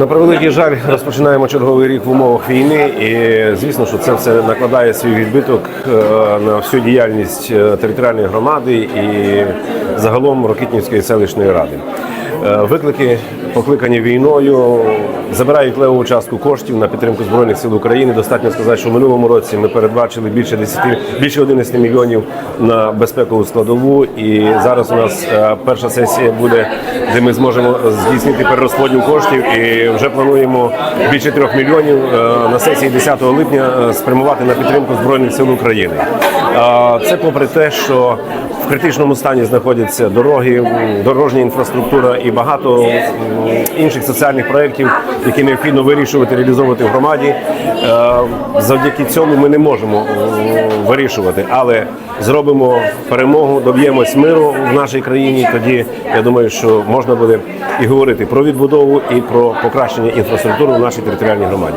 На превеликий жаль, розпочинаємо черговий рік в умовах війни, і звісно, що це все накладає свій відбиток е, на всю діяльність е, територіальної громади і загалом Рокитнівської селищної ради. Е, Виклики, покликані війною, забирають левову частку коштів на підтримку збройних сил України. Достатньо сказати, що в минулому році ми передбачили більше 10, більше 11 мільйонів на безпекову складову. І зараз у нас е, перша сесія буде, де ми зможемо здійснити перерозподіл коштів. І вже плануємо більше трьох мільйонів е, на сесії 10 липня спрямувати на підтримку збройних сил України. Це попри те, що критичному стані знаходяться дороги, дорожня інфраструктура і багато інших соціальних проєктів, які необхідно вирішувати, реалізовувати в громаді. Е, Завдяки цьому ми не можемо вирішувати, але зробимо перемогу, доб'ємось миру в нашій країні. Тоді я думаю, що можна буде і говорити про відбудову, і про покращення інфраструктури в нашій територіальній громаді.